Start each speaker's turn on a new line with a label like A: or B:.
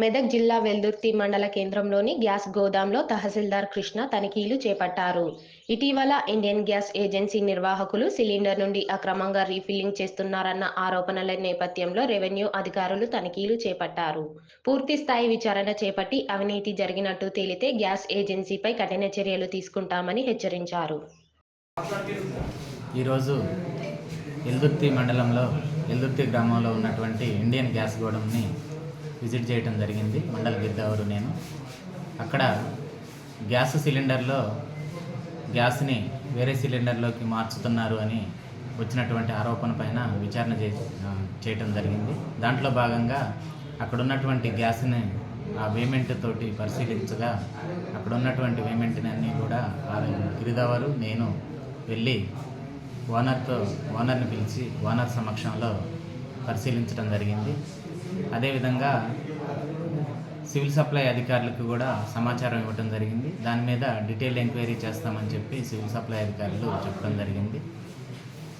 A: మెదక్ జిల్లా వెల్దుర్తి మండల కేంద్రంలోని గ్యాస్ గోదాంలో తహసీల్దార్ కృష్ణ తనిఖీలు చేపట్టారు. ఇటీవల ఇండియన్ గ్యాస్ ఏజెన్సీ నిర్వాహకులు సిలిండర్ నుండి అక్రమంగా రీఫిల్లింగ్ చేస్తున్నారన్న ఆరోపణల నేపథ్యంలో రెవెన్యూ అధికారులు తనిఖీలు చేపట్టారు. పూర్తి స్థాయి విచారణ చేపట్టి అవినీతి జరిగినట్టు తేలితే గ్యాస్ ఏజెన్సీపై కఠిన చర్యలు తీసుకుంటామని హెచ్చరించారు.
B: ఈరోజు ఎల్దుర్తి మండలంలో ఎల్దుర్తి గ్రామంలో ఉన్నటువంటి ఇండియన్ గ్యాస్ గోడంని విజిట్ చేయడం జరిగింది. మండల గిద్దవరు నేను. అక్కడ గ్యాస్ సిలిండర్లో గ్యాస్ని వేరే సిలిండర్లోకి మార్చుతున్నారు అని వచ్చినటువంటి ఆరోపణ పైన విచారణ చే చేయటం జరిగింది. దాంట్లో భాగంగా అక్కడ ఉన్నటువంటి గ్యాస్ని ఆ వేమెంట్ తోటి పరిశీలించగా అక్కడ ఉన్నటువంటి వేమెంట్ని అన్నీ కూడా ఆ గిరిదవరు నేను వెళ్ళి ఓనర్తో ఓనర్ని పిలిచి ఓనర్ సమక్షంలో పరిశీలించడం జరిగింది. అదేవిధంగా సివిల్ సప్లై అధికారులకు కూడా సమాచారం ఇవ్వటం జరిగింది. దాని మీద డీటెయిల్ ఎంక్వైరీ చేస్తామని చెప్పి సివిల్ సప్లై అధికారులు చెప్పడం జరిగింది.